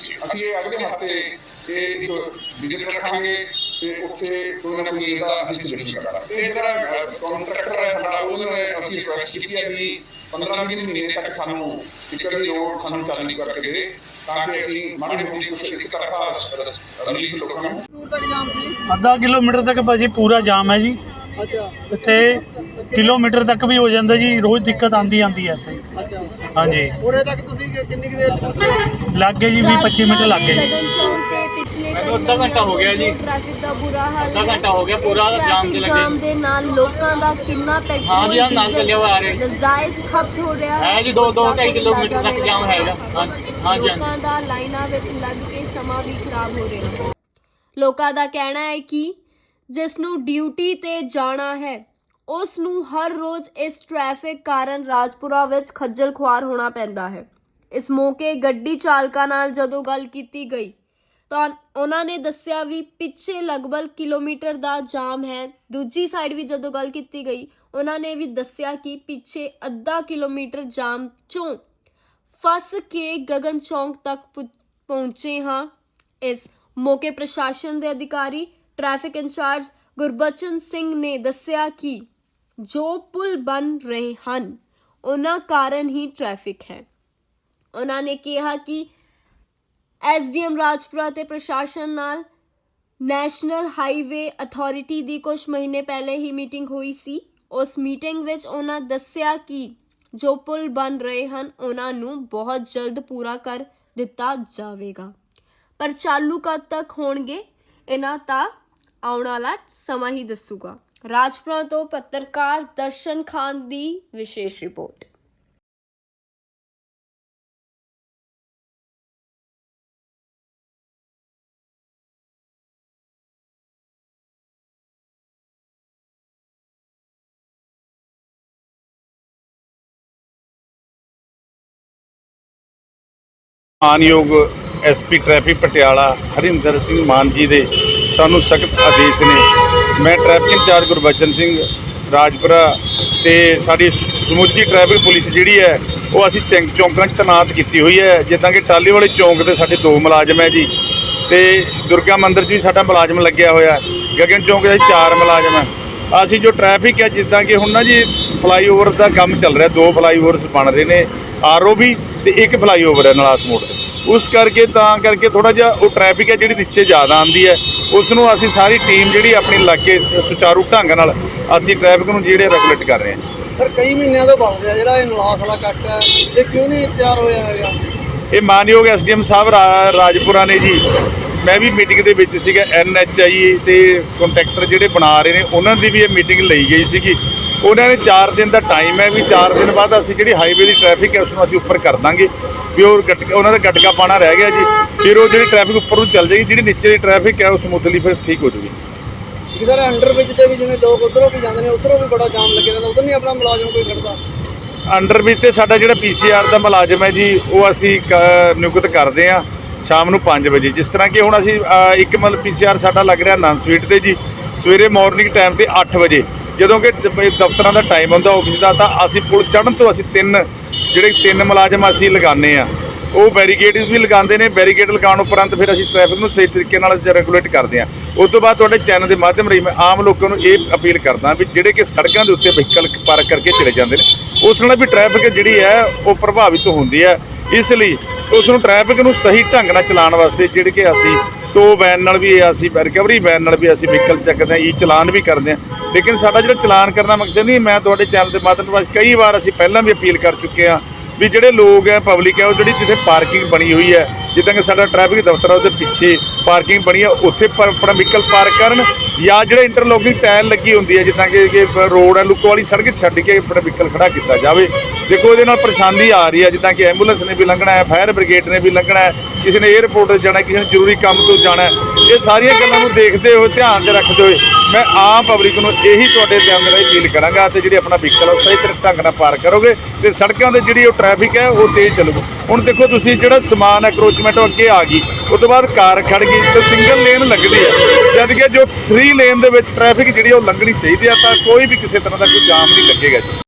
ਸੀ ਅਸੀਂ ਇਹ ਅਗਲੇ ਹਫ਼ਤੇ ਇਹ ਇੱਕ ਵਿਜ਼ਿਟ ਰੱਖਾਂਗੇ ਤੇ ਉੱਥੇ ਕੋਈ ਨਾ ਕੋਈ ਇਹਦਾ ਅਸੀਂ ਸੋਲੂਸ਼ਨ ਕਰਾਂਗੇ। ਇਹ ਜਿਹੜਾ ਕੰਟਰੈਕਟਰ ਹੈ ਸਾਡਾ ਉਹਨੇ ਅਸੀਂ ਰਿਕੁਐਸਟ ਕੀਤੀ ਹੈ ਵੀ 15 ਵੀਹ ਮਹੀਨੇ ਤੱਕ ਸਾਨੂੰ ਇੱਕ ਦੀ ਰੋਡ ਸਾਨੂੰ ਚਾਲੂ ਕਰਕੇ ਦੇ ਤਾਂ ਕਿ ਅਸੀਂ ਮਾੜੀ ਮੋਟੀ ਕੁਛ ਇੱਕ ਤਰਫਾ ਰਿਲੀਫ ਲੋਕਾਂ ਨੂੰ ਦੂਰ ਤੱਕ ਜਾਮ ਸੀ ਅੱਧਾ ਕਿਲੋਮੀਟਰ ਤੱਕ ਭਾਜੀ ਪੂਰਾ ਜਾਮ ਹੈ ਜੀ। ਇੱਥੇ ਕਿਲੋਮੀਟਰ ਤੱਕ ਵੀ ਹੋ ਜਾਂਦਾ ਜੀ ਰੋਜ਼ ਦਿੱਕਤ ਆਂਦੀ ਆਂਦੀ ਹੈ ਇੱਥੇ ਅੱਛਾ ਹਾਂਜੀ ਉਰੇ ਤੱਕ ਤੁਸੀਂ ਕਿੰਨੀ ਕੁ ਦੇਰ ਚ ਲੱਗ ਗਏ ਜੀ 20 25 ਮਿੰਟ ਲੱਗ ਗਏ ਜੀ ਗਗਨ ਚੌਂਕ ਤੇ ਪਿਛਲੇ ਕਈ ਅੱਧਾ ਘੰਟਾ ਹੋ ਗਿਆ ਜੀ। ਟ੍ਰੈਫਿਕ ਦਾ ਬੁਰਾ ਹਾਲ ਅੱਧਾ ਘੰਟਾ ਹੋ ਗਿਆ, ਪੂਰਾ ਜਾਮ ਤੇ traffic ਲੱਗੇ। ਜਾਮ ਦੇ ਨਾਲ ਲੋਕਾਂ ਦਾ ਕਿੰਨਾ ਪੈਟਰੋਲ ਹਾਂ ਜੀ, ਹਾਂ, ਨਾਲ ਚੱਲਿਆ ਹੋਇਆ ਆ ਰਿਹਾ। ਨਜਾਇਜ਼ ਖਪਤ ਹੋ ਰਿਹਾ ਹੈ ਜੀ, ਦੋ- ਦੋ ਤਾਂ ਢਾਈ ਕੋਈ ਕਿਲੋਮੀਟਰ ਅੰਦਾਜ਼ਾ ਤੱਕ ਜਾਮ ਹੈਗਾ। ਹਾਂ- ਜੀ। ਲੋਕਾਂ ਦਾ ਲਾਈਨਾਂ ਵਿੱਚ ਲੱਗ ਕੇ ਸਮਾਂ ਵੀ ਖਰਾਬ ਹੋ ਰਿਹਾ ਹੈ ਲੋਕਾਂ ਦਾ ਕਹਿਣਾ ਹੈ ਕਿ ਜਿਸ ਨੂੰ ਡਿਊਟੀ ਤੇ ਜਾਣਾ ਹੈ। ਉਸ ਨੂੰ ਹਰ ਰੋਜ਼ ਇਸ ਟ੍ਰੈਫਿਕ ਕਾਰਨ ਰਾਜਪੁਰਾ ਵਿੱਚ ਖੱਜਲ ਖੁਆਰ ਹੋਣਾ ਪੈਂਦਾ ਹੈ। ਇਸ ਮੌਕੇ ਗੱਡੀ ਚਾਲਕਾਂ ਨਾਲ ਜਦੋਂ ਗੱਲ ਕੀਤੀ ਗਈ, ਤਾਂ ਉਹਨਾਂ ਨੇ ਦੱਸਿਆ ਵੀ ਪਿੱਛੇ ਲਗਭਗ ਕਿਲੋਮੀਟਰ ਦਾ ਜਾਮ ਹੈ। ਦੂਜੀ ਸਾਈਡ ਵੀ ਜਦੋਂ ਗੱਲ ਕੀਤੀ ਗਈ, ਉਹਨਾਂ ਨੇ ਵੀ ਦੱਸਿਆ ਕਿ ਪਿੱਛੇ ਅੱਧਾ ਕਿਲੋਮੀਟਰ ਜਾਮ ਚੋਂ ਫਸ ਕੇ ਗਗਨ ਚੌਂਕ ਤੱਕ ਪਹੁੰਚੇ ਹਾਂ। ਇਸ ਮੌਕੇ ਪ੍ਰਸ਼ਾਸਨ ਦੇ ਅਧਿਕਾਰੀ ਟ੍ਰੈਫਿਕ ਇੰਚਾਰਜ ਗੁਰਬਚਨ ਸਿੰਘ ਨੇ ਦੱਸਿਆ ਕਿ ਜੋ ਪੁਲ ਬਣ ਰਹੇ ਹਨ, ਉਹਨਾਂ ਕਾਰਨ ਹੀ ਟ੍ਰੈਫਿਕ ਹੈ। ਉਹਨਾਂ ਨੇ ਕਿਹਾ ਕਿ ਐਸਡੀਐਮ ਰਾਜਪੁਰਾ ਤੇ ਪ੍ਰਸ਼ਾਸਨ ਨਾਲ ਨੈਸ਼ਨਲ ਹਾਈਵੇ ਅਥਾਰਟੀ ਦੀ ਕੁਝ ਮਹੀਨੇ ਪਹਿਲੇ ਹੀ ਮੀਟਿੰਗ ਹੋਈ ਸੀ। ਉਸ ਮੀਟਿੰਗ ਵਿੱਚ ਉਹਨਾਂ ਦੱਸਿਆ ਕਿ ਜੋ ਪੁਲ ਬਣ ਰਹੇ ਹਨ, ਉਹਨਾਂ ਨੂੰ ਬਹੁਤ ਜਲਦ ਪੂਰਾ ਕਰ ਦਿੱਤਾ ਜਾਵੇਗਾ। ਪਰ ਚਾਲੂ ਕਦ ਤੱਕ ਹੋਣਗੇ, ਇਹਨਾਂ ਤਾਂ ਆਉਣ ਵਾਲਾ ਸਮਾਂ ਹੀ ਦੱਸੂਗਾ। ਰਾਜਪੁਰਾ ਤੋਂ ਪੱਤਰਕਾਰ ਦਰਸ਼ਨ ਖਾਨ ਦੀ ਵਿਸ਼ੇਸ਼ ਰਿਪੋਰਟ। ਮਾਨਯੋਗ ਐਸਪੀ ਟ੍ਰੈਫਿਕ ਪਟਿਆਲਾ ਹਰਿੰਦਰ ਸਿੰਘ ਮਾਨ ਜੀ ਦੇ ਸਾਨੂੰ ਸਖਤ ਆਦੇਸ਼ ਨੇ। ਮੈਂ ਟ੍ਰੈਫਿਕ ਇੰਚਾਰਜ ਗੁਰਬਚਨ ਸਿੰਘ ਰਾਜਪੁਰਾ ਤੇ ਸਾਡੀ ਸਮੁੱਚੀ ਟ੍ਰੈਫਿਕ ਪੁਲਿਸ ਜਿਹੜੀ ਹੈ, ਉਹ ਅਸੀਂ ਚੈਂਕ, ਚੌਂਕਾਂ 'ਚ ਤੈਨਾਤ ਕੀਤੀ ਹੋਈ ਹੈ। ਜਿੱਦਾਂ ਕਿ ਟਾਲੀ ਵਾਲੇ ਚੌਂਕ ਤੇ ਸਾਡੇ ਦੋ ਮੁਲਾਜ਼ਮ ਹੈ ਜੀ ਤੇ ਦੁਰਗਾ ਮੰਦਿਰ 'ਚ ਵੀ ਸਾਡਾ ਮੁਲਾਜ਼ਮ ਲੱਗਿਆ ਹੋਇਆ। ਗਗਨ ਚੌਂਕ 'ਚ ਚਾਰ ਮੁਲਾਜ਼ਮ ਹੈ। ਅਸੀਂ ਜੋ ਟ੍ਰੈਫਿਕ ਹੈ, ਜਿੱਦਾਂ ਕਿ ਹੁਣ ਨਾ ਜੀ ਫਲਾਈਓਵਰ ਦਾ ਕੰਮ ਚੱਲ ਰਿਹਾ, ਦੋ ਫਲਾਈਓਵਰਸ ਬਣ ਰਹੇ ਨੇ। ਆਰਓਬੀ ਤੇ ਇੱਕ ਫਲਾਈਓਵਰ ਹੈ, ਨਲਾਸ ਮੋੜ ਤੇ। ਉਸ ਕਰਕੇ ਤਾਂ ਕਰਕੇ ਥੋੜਾ ਜਿਹਾ ਉਹ ਟ੍ਰੈਫਿਕ ਹੈ ਜਿਹੜੀ ਨੀਚੇ ਜ਼ਿਆਦਾ ਆਉਂਦੀ ਹੈ। ਉਸ ਨੂੰ ਅਸੀਂ ਸਾਰੀ ਟੀਮ ਜਿਹੜੀ ਆਪਣੀ ਇਲਾਕੇ ਸੁਚਾਰੂ ਢੰਗ ਨਾਲ ਅਸੀਂ ਟ੍ਰੈਫਿਕ ਨੂੰ ਜਿਹੜੇ ਰੈਗੂਲੇਟ ਕਰ ਰਹੇ ਹਾਂ। ਸਰ ਕਈ ਮਹੀਨਿਆਂ ਤੋਂ ਬਣ ਰਿਹਾ ਜਿਹੜਾ ਇਹ ਨਲਾਸ ਵਾਲਾ ਕੱਟ ਹੈ। ਇਹ ਕਿਉਂ ਨਹੀਂ ਤਿਆਰ ਹੋਇਆ ਹੈਗਾ? ਇਹ ਮਾਨਯੋਗ ਐਸਡੀਐਮ ਸਾਹਿਬ ਰਾਜਪੁਰਾ ਨੇ ਜੀ। ਮੈਂ ਵੀ ਮੀਟਿੰਗ ਦੇ ਵਿੱਚ ਸੀਗਾ ਐਨਐਚਆਈ ਤੇ ਕੰਟਰੈਕਟਰ ਜਿਹੜੇ ਬਣਾ ਰਹੇ ਨੇ ਉਹਨਾਂ ਦੀ ਵੀ ਇਹ ਮੀਟਿੰਗ ਲਈ ਗਈ ਸੀਗੀ। ਉਹਨਾਂ ਨੇ 4 ਦਿਨ ਦਾ ਟਾਈਮ ਹੈ ਵੀ 4 ਦਿਨ ਬਾਅਦ ਅਸੀਂ ਜਿਹੜੀ ਹਾਈਵੇ ਦੀ ਟ੍ਰੈਫਿਕ ਹੈ ਉਸ ਨੂੰ ਅਸੀਂ ਉੱਪਰ ਕਰ ਦਾਂਗੇ। ਵੀ ਉਹ ਗਟਕਾ ਉਹਨਾਂ ਦਾ ਗਟਕਾ ਪਾਣਾ ਰਹਿ ਗਿਆ ਜੀ। ਫਿਰ ਉਹ ਜਿਹੜੀ ਟ੍ਰੈਫਿਕ ਉੱਪਰ ਨੂੰ ਚੱਲ ਜਾਏਗੀ ਜਿਹੜੀ ਨੀਚੇ ਦੀ ਟ੍ਰੈਫਿਕ ਹੈ ਉਹ ਸਮੂਥਲੀ ਫਿਰ ਠੀਕ ਹੋ ਜੂਗੀ ਇਧਰ ਅੰਡਰ ਵਿੱਚ ਤੇ ਵੀ ਜਿਵੇਂ ਲੋਕ ਉਧਰੋਂ ਵੀ ਜਾਂਦੇ ਨੇ ਉਧਰੋਂ ਵੀ ਬੜਾ ਜਾਮ ਲੱਗਿਆ ਰਹਿੰਦਾ ਉਧਰ ਨਹੀਂ ਆਪਣਾ ਮੁਲਾਜ਼ਮ ਕੋਈ ਖੜਦਾ? ਅੰਡਰ ਵਿੱਚ ਤੇ ਸਾਡਾ ਜਿਹੜਾ ਪੀਸੀਆਰ ਦਾ ਮੁਲਾਜ਼ਮ ਹੈ ਜੀ ਉਹ ਅਸੀਂ ਨਿਯੁਕਤ ਕਰਦੇ ਆ ਸ਼ਾਮ ਨੂੰ 5 ਵਜੇ। ਜਿਸ ਤਰ੍ਹਾਂ ਕਿ ਹੁਣ ਅਸੀਂ ਇੱਕ ਮਤਲਬ ਪੀਸੀਆਰ ਸਾਡਾ ਲੱਗ ਰਿਹਾ ਨਨ ਸਵੀਟ ਤੇ ਜੀ। ਸਵੇਰੇ ਮਾਰਨਿੰਗ ਟਾਈਮ ਤੇ 8 ਵਜੇ। ਜਦੋਂ ਕਿ ਦਫ਼ਤਰਾਂ ਦਾ ਟਾਈਮ ਹੁੰਦਾ ਆਫਿਸ ਦਾ, ਤਾਂ ਅਸੀਂ ਪੁਲ ਚੜ੍ਹਨ ਤੋਂ ਅਸੀਂ ਤਿੰਨ, ਜਿਹੜੇ ਤਿੰਨ ਮੁਲਾਜ਼ਮ ਅਸੀਂ ਲਗਾਉਂਦੇ ਆ ਉਹ ਬੈਰੀਕੇਡਸ ਵੀ ਲਗਾਉਂਦੇ ਨੇ ਬੈਰੀਕੇਡ ਲਗਾਉਣ ਉਪਰੰਤ ਫਿਰ ਅਸੀਂ ਟ੍ਰੈਫਿਕ ਨੂੰ ਸਹੀ ਤਰੀਕੇ ਨਾਲ ਰੈਗੂਲੇਟ ਕਰਦੇ ਹਾਂ। ਉਸ ਤੋਂ ਬਾਅਦ ਤੁਹਾਡੇ ਚੈਨਲ ਦੇ ਮਾਧਿਅਮ ਰਾਹੀਂ ਮੈਂ ਆਮ ਲੋਕਾਂ ਨੂੰ ਇਹ ਅਪੀਲ ਕਰਦਾ ਵੀ ਜਿਹੜੇ ਕਿ ਸੜਕਾਂ ਦੇ ਉੱਤੇ ਵਹੀਕਲ ਪਾਰਕ ਕਰਕੇ ਚਲੇ ਜਾਂਦੇ ਨੇ, ਉਸ ਨਾਲ ਵੀ ਟ੍ਰੈਫਿਕ ਜਿਹੜੀ ਹੈ ਉਹ ਪ੍ਰਭਾਵਿਤ ਹੁੰਦੀ ਹੈ। ਇਸ ਲਈ ਉਸ ਨੂੰ ਟ੍ਰੈਫਿਕ ਨੂੰ ਸਹੀ ਢੰਗ ਨਾਲ ਚਲਾਉਣ ਵਾਸਤੇ ਜਿਹੜੇ ਕਿ ਅਸੀਂ ਟੋ ਵੈਨ ਨਾਲ ਵੀ ਅਸੀਂ ਰਿਕਵਰੀ ਵੈਨ ਨਾਲ ਵੀ ਅਸੀਂ ਵਹੀਕਲ ਚੱਕਦੇ ਹਾਂ ਈ ਚਲਾਨ ਵੀ ਕਰਦੇ ਹਾਂ। ਲੇਕਿਨ ਸਾਡਾ ਜਿਹੜਾ ਚਲਾਨ ਕਰਨਾ ਮਕਸਦ ਨਹੀਂ, ਮੈਂ ਤੁਹਾਡੇ ਚੈਨਲ ਦੇ ਮਾਧਿਅਮ ਰਾਹੀਂ ਕਈ ਵਾਰ ਅਸੀਂ ਪਹਿਲਾਂ ਵੀ ਅਪੀਲ ਕਰ ਚੁੱਕੇ ਹਾਂ ਵੀ ਜਿਹੜੇ ਲੋਕ ਹੈ ਪਬਲਿਕ ਹੈ ਉਹ ਜਿਹੜੀ ਜਿੱਥੇ ਪਾਰਕਿੰਗ ਬਣੀ ਹੋਈ ਹੈ ਜਿੱਦਾਂ ਕਿ ਸਾਡਾ ਟ੍ਰੈਫਿਕ ਦਫ਼ਤਰ ਆ, ਉਹਦੇ ਪਿੱਛੇ ਪਾਰਕਿੰਗ ਬਣੀ ਆ। ਉੱਥੇ ਪਰ- ਆਪਣਾ ਵਹੀਕਲ ਪਾਰਕ ਕਰਨ ਜਾਂ ਜਿਹੜੇ ਇੰਟਰਲੋਕਿੰਗ ਟਾਇਲ ਲੱਗੀ ਹੁੰਦੀ ਹੈ ਜਿੱਦਾਂ ਕਿ ਰੋਡ ਹੈ ਲੁੱਕੋ ਵਾਲੀ ਸੜਕ ਛੱਡ ਕੇ ਆਪਣਾ ਵਹੀਕਲ ਖੜਾ ਕੀਤਾ ਜਾਵੇ। ਦੇਖੋ ਇਹਦੇ ਨਾਲ ਪਰੇਸ਼ਾਨੀ ਆ ਰਹੀ ਹੈ ਜਿੱਦਾਂ ਕਿ ਐਂਬੂਲੈਂਸ ਨੇ ਵੀ ਲੰਘਣਾ ਹੈ ਫਾਇਰ ਬ੍ਰਿਗੇਡ ਨੇ ਵੀ ਲੰਘਣਾ ਹੈ, ਕਿਸੇ ਨੇ 에ਅਰਪੋਰਟ ਤੇ ਜਾਣਾ, ਕਿਸੇ ਨੇ ਜ਼ਰੂਰੀ ਕੰਮ ਤੋਂ ਜਾਣਾ ਇਹ ਸਾਰੀਆਂ ਗੱਲਾਂ ਨੂੰ ਦੇਖਦੇ ਹੋਏ, ਧਿਆਨ 'ਚ ਰੱਖਦੇ ਹੋਏ ਮੈਂ ਆਮ ਪਬਲਿਕ ਨੂੰ ਇਹੀ ਤੁਹਾਡੇ ਧਿਆਨ ਦੇ ਰਾਹੀਂ ਅਪੀਲ ਕਰਾਂਗਾ ਤੇ ਜਿਹੜੀ ਆਪਣਾ ਵਹੀਕਲ ਉਹ ਸਹੀ ਤਰ੍ਹਾਂ ਢੰਗ ਨਾਲ ਪਾਰ ਕਰੋਗੇ ਤੇ ਸੜਕਾਂ ਤੇ ਜਿਹੜੀ ਉਹ ਟ੍ਰੈਫਿਕ ਹੈ, ਉਹ ਤੇਜ਼ ਚੱਲੂਗਾ। ਹੁਣ ਦੇਖੋ, ਤੁਸੀਂ ਜਿਹੜਾ ਸਮਾਨ ਐਕਰੋਚਮੈਂਟ ਉਹ ਅੱਗੇ ਆ ਗਈ। ਉਸ ਤੋਂ ਬਾਅਦ ਕਾਰ ਖੜ ਗਈ ਤੇ ਸਿੰਗਲ ਲੇਨ ਲੱਗਦੀ ਹੈ। ਜਦ ਕਿ ਜੋ 3 ਲੇਨ ਦੇ ਵਿੱਚ ਟ੍ਰੈਫਿਕ ਜਿਹੜੀ ਉਹ ਲੰਘਣੀ ਚਾਹੀਦੀ ਆ, ਤਾਂ ਕੋਈ ਵੀ ਕਿਸੇ ਤਰ੍ਹਾਂ ਦਾ ਕੋਈ ਜਾਮ ਨਹੀਂ ਲੱਗੇਗਾ ਜੀ।